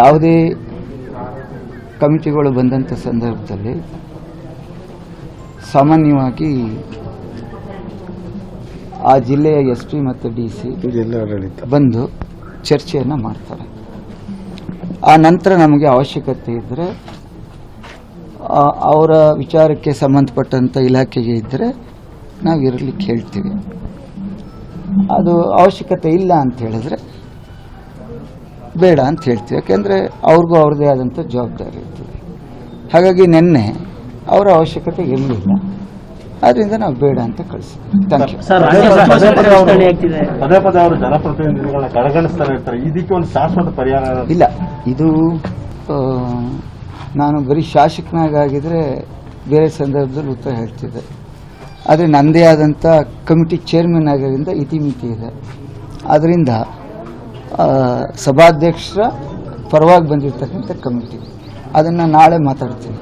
ಯಾವುದೇ ಕಮಿಟಿಗಳು ಬಂದಂಥ ಸಂದರ್ಭದಲ್ಲಿ ಸಾಮಾನ್ಯವಾಗಿ ಆ ಜಿಲ್ಲೆಯ ಎಸ್ ಪಿ ಮತ್ತು ಡಿ ಸಿ ಜಿಲ್ಲಾಡಳಿತ ಬಂದು ಚರ್ಚೆಯನ್ನು ಮಾಡ್ತಾರೆ. ಆ ನಂತರ ನಮಗೆ ಅವಶ್ಯಕತೆ ಇದ್ದರೆ ಅವರ ವಿಚಾರಕ್ಕೆ ಸಂಬಂಧಪಟ್ಟಂಥ ಇಲಾಖೆಗೆ ಇದ್ದರೆ ನಾವು ಇರಲಿಕ್ಕೆ ಹೇಳ್ತೀವಿ. ಅದು ಅವಶ್ಯಕತೆ ಇಲ್ಲ ಅಂತ ಹೇಳಿದ್ರೆ ಬೇಡ ಅಂತ ಹೇಳ್ತೀವಿ. ಯಾಕೆಂದರೆ ಅವ್ರಿಗೂ ಅವ್ರದ್ದೇ ಆದಂಥ ಜವಾಬ್ದಾರಿ ಇರ್ತದೆ. ಹಾಗಾಗಿ ನಿನ್ನೆ ಅವರ ಅವಶ್ಯಕತೆ ಇರಲಿಲ್ಲ. ಆದ್ದರಿಂದ ನಾವು ಬೇಡ ಅಂತ ಕಳಿಸ್ತೀವಿ ಇಲ್ಲ. ಇದು ನಾನು ಬರೀ ಶಾಸಕನಾಗಿದ್ದರೆ ಬೇರೆ ಸಂದರ್ಭದಲ್ಲಿ ಉತ್ತರ ಹೇಳ್ತಿದ್ದೆ. ಆದರೆ ನನ್ನದೇ ಆದಂಥ ಕಮಿಟಿ ಚೇರ್ಮನ್ ಆಗಿರೋದ್ರಿಂದ ಇತಿಮಿತಿ ಇದೆ. ಅದರಿಂದ ಆ, ಸಭಾಧ್ಯಕ್ಷರ ಪರವಾಗಿ ಬಂದಿರತಕ್ಕಂಥ ಕಮಿಟಿ. ಅದನ್ನು ನಾಳೆ ಮಾತಾಡ್ತೀನಿ.